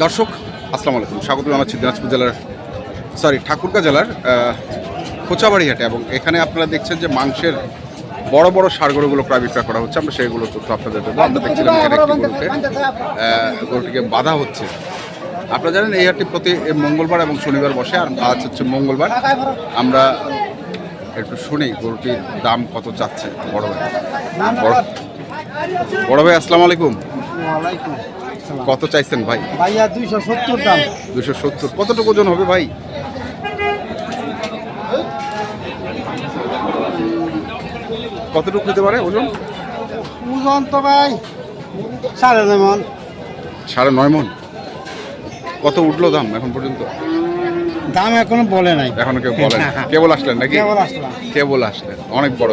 দর্শক আসসালামু আলাইকুম। স্বাগত জানাচ্ছি দিনাজপুর জেলার সরি ঠাকুরগাঁ জেলার আহ, খোঁচাবাড়ি হাটে এবং এখানে আপনারা দেখছেন যে মাংসের বড় বড় সারগরুগুলো প্রায় বিক্রয় করা হচ্ছে। আমরা সেইগুলো তথ্য আপনাদের দেবো। আমরা দেখছিলাম এখানে একটি গরুকে গরুটিকে বাধা হচ্ছে। আপনারা জানেন এই হাটটি প্রতি মঙ্গলবার এবং শনিবার বসে আর আজ হচ্ছে মঙ্গলবার। আমরা একটু শুনি গরুটির দাম কত চাচ্ছে। বড় ভাই। বড়- ভাই আসসালামু আলাইকুম। কত চাইছেন ভাই? ভাইয়া দুইশো সত্তর দাম। দুশো সত্তর। কতটুকু ওজন হবে ভাই? কতটুকু হতে পারে ওজন? ওজন তো ভাই সাড়ে নয় মন। সাড়ে নয় মন। কত উঠল দাম এখন পর্যন্ত? দাম এখনও বলে নাই। এখনও কেউ বলেন কেবল আসলেন নাকি? কেবল আসলেন। অনেক বড়।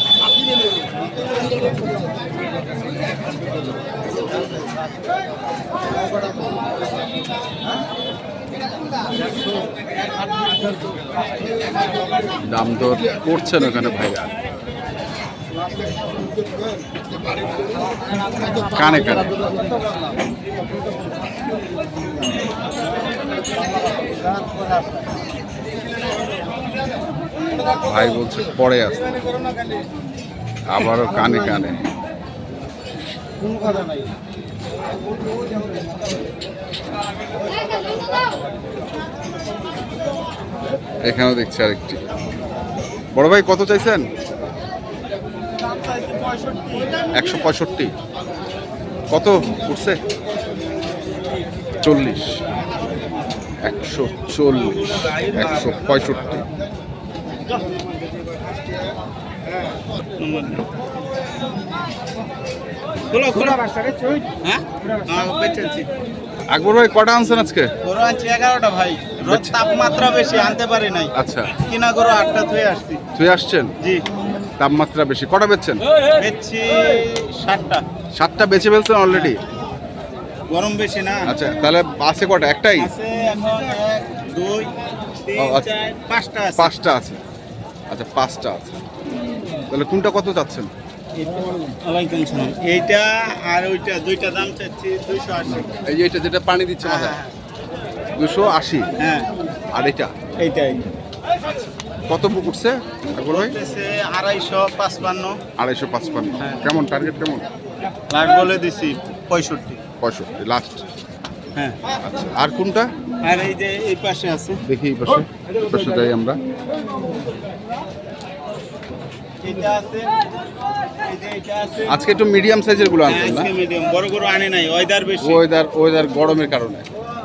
দাম দর করছেন ওখানে ভাইয়া। কানে কানে। ভাই বলছে পরে আসতে। আবারও কানে কানে। কোনো কথা নাই। এখানেও দেখছি আরেকটি। বড় ভাই কত চাইছেন? একশো পঁয়ষট্টি। কত উঠছে? চল্লিশ। একশো চল্লিশ একশো পঁয়ষট্টি। খোলো খোলো হ্যাঁ? হ্যাঁ বেচেছি আকবর ভাই কটা আনছেন আজকে? গরু আনছি এগারোটা ভাই। রোদ বেচে- তাপমাত্রা বেশি আনতে পারি নাই। আচ্ছা। কিনা গরু আটটা ধুয়ে আসছি। তুই আসছেন? জি। তাপমাত্রা বেশি। কটা বেচছেন? বেচছি ষাটটা সাতটা বেচে ফেলছেন অলরেডি গরম বেশি না। আচ্ছা তাহলে আছে কটা? একটাই? আছে এখন এক দুই তিন ও, আচ্ছা। চার পাঁচটা আছে। পাঁচটা আছে। আচ্ছা পাঁচটা আছে। তাহলে কোনটা কত চাচ্ছেন? ওয়ালাইকুম সালাম এইটা আর ওইটা দুইটা দাম চাচ্ছি দুইশো আশি। এই যে এটা যেটা পানি দিচ্ছে হ্যাঁ মাথায় দুশো আশি। হ্যাঁ। আর এটা এইটাই। কত বুক উঠছে? আকবর ভাই বলতেছে আড়াইশো পাঁচপান্ন। আড়াইশো পাঁচপান্ন। হ্যাঁ। কেমন? টার্গেট কেমন? বলে দিছি পঁয়ষট্টি। পঁয়ষট্টি লাস্ট হ্যাঁ। আচ্ছা আর কোনটা? আর এই যে এই পাশে আছে। দেখি এই পাশে এই পাশে যাই আমরা এইটা আছে এই যে এইটা আছে আজকে একটু মিডিয়াম সাইজেরগুলো হ্যাঁ, আনছেন না? medium, বড় গরু আনে নাই ওয়েদার বেশি। ওয়েদার ওয়েদার গরমের কারণে।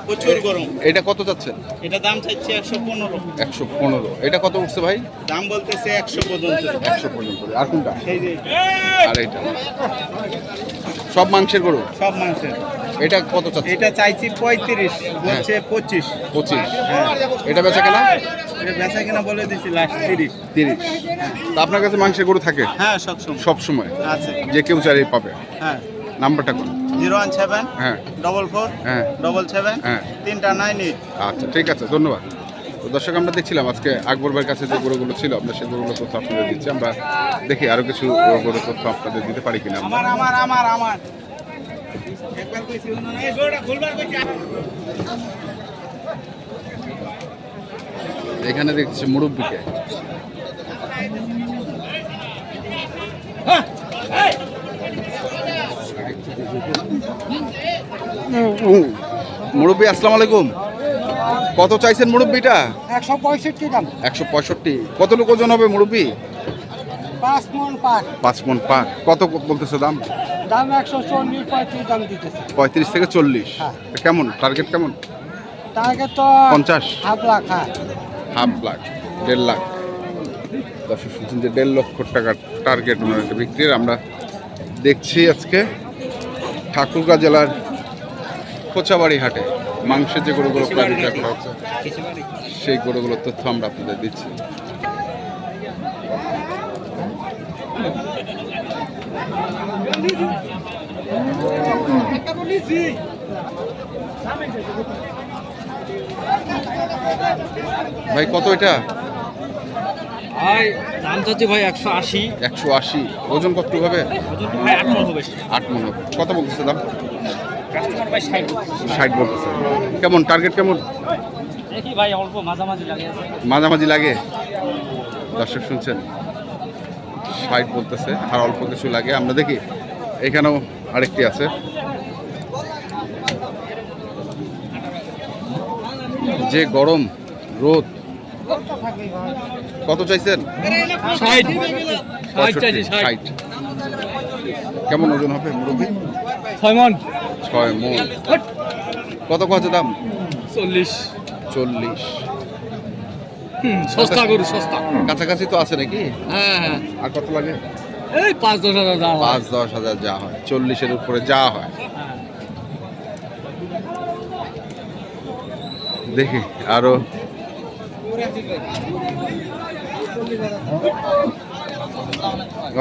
প্রচুর গরম। এটা কত যাচ্ছেন এটা দাম চাইছে একশো পনেরো। একশো পনেরো। এটা কত উঠছে ভাই? দাম বলতেছে একশো পর্যন্ত। একশো পর্যন্ত। আর কোনটা? এই যে। আর এটা সব মাংসের গরু? সব মাংসের। এটা কত চাচ্ছে এটা চাইছি পঁয়ত্রিশ বলছে পঁচিশ। পঁচিশ। হ্যাঁ। এটা বেচা কেনা? এটা বেচা কিনা বলে দিছি লাস্ট তিরিশ। তিরিশ। তা আপনার কাছে মাংসের গরু থাকে? হ্যাঁ সব সময়। সব আছে। যে কেউ চাইলেই পাবে। হ্যাঁ। নাম্বারটা কোন? জিরো ওয়ান সেভেন হ্যাঁ। ডবল ফোর হ্যাঁ। ডবল সেভেন হ্যাঁ। তিনটা নাইন এইট আচ্ছা ঠিক আছে ধন্যবাদ। তো দর্শক আমরা দেখছিলাম আজকে আকবর ভাইয়ের কাছে যে গরুগুলো ছিল আমরা সেই গরুগুলো তথ্য আপনাদের দিচ্ছি। আমরা দেখি আরও কিছু গরু তথ্য আপনাদের দিতে পারি কিনা আমরা। আমার আমার আমার। এখানে দেখছি মুরব্বিকে। মুরব্বী আসসালামু আলাইকুম। কত চাইছেন মুরব্বিটা? একশো পঁয়ষট্টি দাম। একশো পঁয়ষট্টি। কত লোক ওজন হবে মুরব্বী? পাঁচ মন পাঁচ পাঁচ মন পা কত বলতেছে দাম? দাম একশো চল্লিশ পঁয়ত্রিশ দাম দিতেছে। পঁয়ত্রিশ থেকে চল্লিশ। হ্যাঁ। কেমন? টার্গেট কেমন? তাকে তো পঞ্চাশ? হাফ লাখ হ্যাঁ। হাফ লাখ দেড় লাখ। দর্শক শুনছেন যে দেড় লক্ষ টাকার টার্গেট ওনার বিক্রির। আমরা দেখছি আজকে ঠাকুরগাঁ জেলার খোঁচাবাড়ি হাটে মাংসের যে গরুগুলো প্রায় বিক্রয় করা হচ্ছে সেই গরুগুলোর তথ্য আমরা আপনাদের দিচ্ছি। ভাই কত এটা? ভাই দাম চাচ্ছি ভাই একশো আশি। একশো আশি। ওজন কত হবে? ওজন ভাই আট মন হবে। আট মন হবে। কত বলতেছে দাম? কাস্টমার ভাই ষাট ষাট বলতেছে। কেমন টার্গেট কেমন? দেখি ভাই অল্প মাঝামাঝি লাগে। মাঝামাঝি লাগে। দর্শক শুনছেন। ষাট বলতেছে আর অল্প কিছু লাগে। আমরা দেখি এখানেও আরেকটি আছে। যে গরম রোদ। কত চাইছেন? ষাট। কেমন ওজন হবে মুরব্বী? ছয় মন। ছয় মন। কত কত দাম? চল্লিশ। চল্লিশ। সস্তা গরু সস্তা। কাছাকাছি তো আছে নাকি? হ্যাঁ হ্যাঁ। আর কত লাগে? এই পাঁচ দশ হাজার দাম পাঁচ দশ হাজার যা হয়। চল্লিশের উপরে যা হয়। দেখি আরও।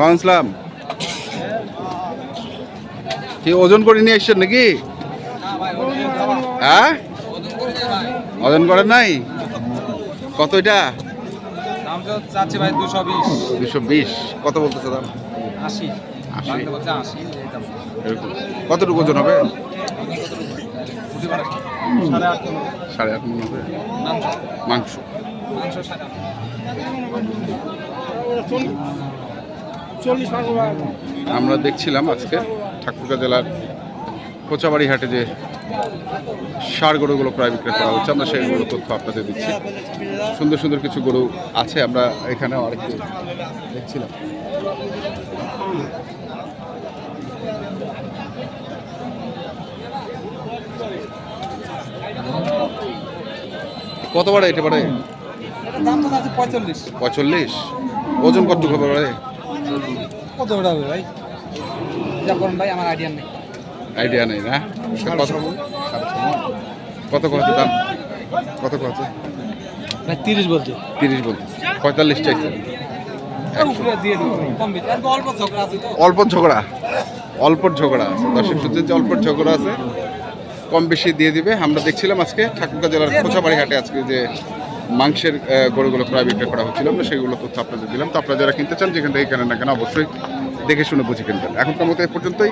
আসসালাম কি ওজন করে নিয়ে এসছেন নাকি? হ্যাঁ? ওজন করেন নাই? কত এটা? দাম চাচ্ছি ভাই দুশো বিশ। দুশো বিশ। কত বলতেছে দাম? আশি। আশি। বলছে আশি এরকম। কতটুকু ওজন হবে? সাড়ে আট মন হবে। মাংস। আমরা দেখছিলাম আজকে ঠাকুরগাঁ জেলার কোচাবাড়ি হাটে যে সার গরুগুলো প্রায় বিক্রয় করা হচ্ছে। আমরা সেইগুলো তথ্য আপনাদের দিচ্ছি। সুন্দর সুন্দর কিছু গরু আছে। আমরা এখানেও আরেকটু দেখছিলাম। কত বাড়ে এটা বাড়ে? পঁয়তাল্লিশ। পঁয়তাল্লিশ? ওজন কতটুকু হবে বাড়ে? কত হবে ভাই? যা ভাই আমার আইডিয়া নেই। আইডিয়া নেই না? কত কত কত দাম? কত কত তিরিশ বলছে। তিরিশ বলছে। পঁয়তাল্লিশ চাইছে। অল্প ঝগড়া অল্প ঝগড়া। আছে। দর্শক শুনছেন যে অল্প ঝগড়া আছে কম বেশি দিয়ে দিবে। আমরা দেখছিলাম আজকে ঠাকুরগাঁ জেলার কোচাবাড়ি হাটে আজকে যে মাংসের গরুগুলো প্রায় বিক্রয় করা হচ্ছিল আমরা সেগুলো তথ্য আপনাদের দিলাম। তো আপনারা যারা কিনতে চান যেখান থেকে কেনেন না কেন অবশ্যই দেখে শুনে বুঝে কিনবেন। এখনকার মতো এ পর্যন্তই।